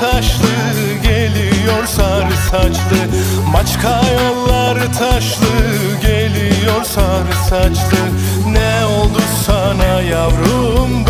taşlı geliyor sarı saçlı. Maçka yollar taşlı geliyor sarı saçlı. Ne oldu sana yavrum?